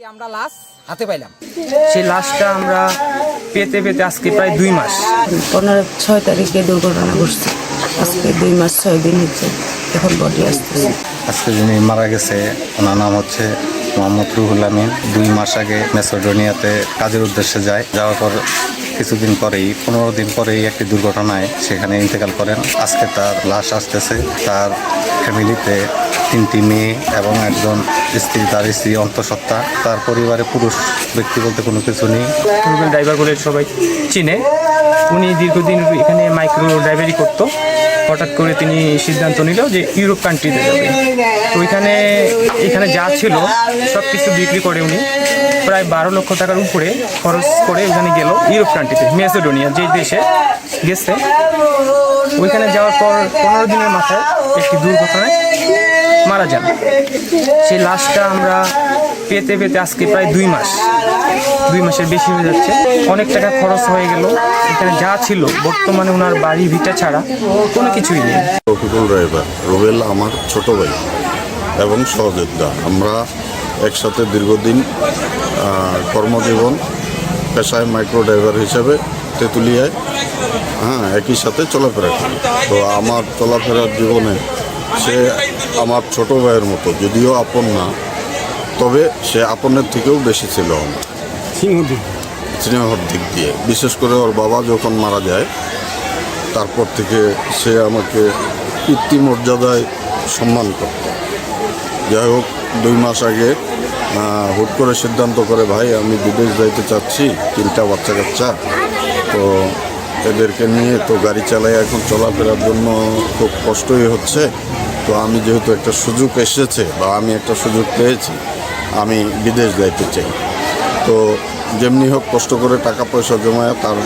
আজকে আমরা লাশ হাতে পাইলাম। সেই লাশটা আমরা পেতে পেতে আজকে প্রায় দুই মাস। পনেরো ছয় তারিখে দুর্ঘটনা ঘটছে। আজকে দুই মাস ছয় দিন হচ্ছে এখন বডি আসতেছে। আজকে যিনি মারা গেছে ওনার নাম হচ্ছে মোহাম্মদ রুহুল আমিন। দুই মাস আগে মেসোডোনিয়াতে কাজের উদ্দেশ্যে যায়। যাওয়ার পর কিছুদিন পরেই, পনেরো দিন পরেই একটি দুর্ঘটনায় সেখানে ইন্তেকাল করেন। আজকে তার লাশ আসতেছে। তার ফ্যামিলিতে তিনটি মেয়ে এবং একজন স্ত্রী, তার স্ত্রী অন্তঃসত্ত্বা। তার পরিবারে পুরুষ ব্যক্তি বলতে কোনো কিছু নেই। পূর্বের ড্রাইভার বলে সবাই চিনে। উনি দীর্ঘদিন এখানে মাইক্রো ড্রাইভারি করতো। হঠাৎ করে তিনি সিদ্ধান্ত নিল যে ইউরোপ কান্ট্রিতে যাবে। তো ওইখানে, এখানে যা ছিল সব কিছু বিক্রি করে উনি। প্রায় বারো লক্ষ টাকার উপরে খরচ করে ওখানে গেল ইউরোপ কান্ট্রিতে মেসেডোনিয়া যে দেশে গেছে, ওইখানে যাওয়ার পর পনেরো দিনের মাথায় একটি দুর্ঘটনায় মারা যান। সেই লাশটা আমরা পেতে পেতে আজকে প্রায় দুই মাস, দুই মাসের বেশি হয়ে যাচ্ছে। অনেক টাকা খরচ হয়ে গেল। এখানে যা ছিল, বর্তমানে ওনার বাড়ি, ভিটা ছাড়া কোনো কিছুই নেই। রফিকুল ড্রাইভার, রুবেল আমার ছোট ভাই এবং সহযোদ্ধা। আমরা একসাথে দীর্ঘদিন কর্মজীবন পেশায় মাইক্রো ড্রাইভার হিসাবে তেঁতুলিয়ায় হ্যাঁ একই সাথে চলাফেরা করি। তো আমার চলাফেরার জীবনে সে আমার ছোট ভাইয়ের মতো যদিও আপন না তবে সে আপনের থেকেও বেশি ছিল আমার। স্নেহর দিক দিয়ে। বিশেষ করে ওর বাবা যখন মারা যায় তারপর থেকে সে আমাকে মর্যাদায় সম্মান করত। যাই হোক দুই মাস আগে হুট করে সিদ্ধান্ত করে, ভাই, আমি বিদেশ যাইতে চাচ্ছি, তিনটা বাচ্চা কাচ্চা, তো এদেরকে নিয়ে তো গাড়ি চালাই এখন চলাফেরার জন্য খুব কষ্টই হচ্ছে। তো আমি যেহেতু একটা সুযোগ এসেছে, বা আমি একটা সুযোগ পেয়েছি, আমি বিদেশ যাইতে চাই। তো যেমনি হোক, কষ্ট করে টাকা পয়সা জমায় তার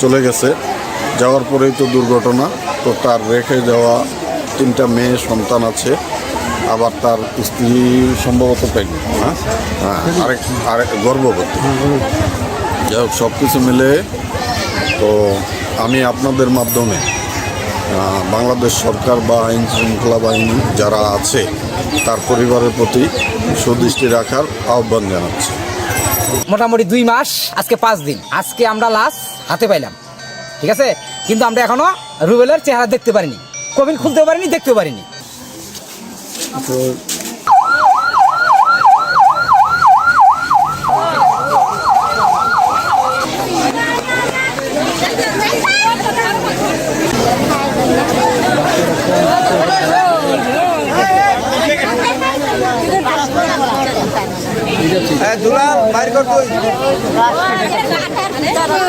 চলে গেছে। যাওয়ার পরেই তো দুর্ঘটনা, তো তার রেখে যাওয়া তিনটা মেয়ে, সন্তান আছে। আবার তার স্ত্রী সম্ভবত প্রেগনেন্ট হ্যাঁ? হ্যাঁ আরেক আরেক গর্ভবতী। যাই হোক সব কিছু মিলে তো আমি আপনাদের মাধ্যমে বাংলাদেশ সরকার বা আইন শৃঙ্খলা বাহিনী যারা আছে, তার পরিবারের প্রতি সুদৃষ্টি রাখার আহ্বান জানাচ্ছি। মোটামুটি দুই মাস, আজকে পাঁচ দিন। আজকে আমরা লাশ হাতে পাইলাম, ঠিক আছে? কিন্তু আমরা এখনও রুবেলের চেহারা দেখতে পারিনি। কবিন খুলতে পারিনি দেখতে পারিনি। দুলাল বাইর কর তুই।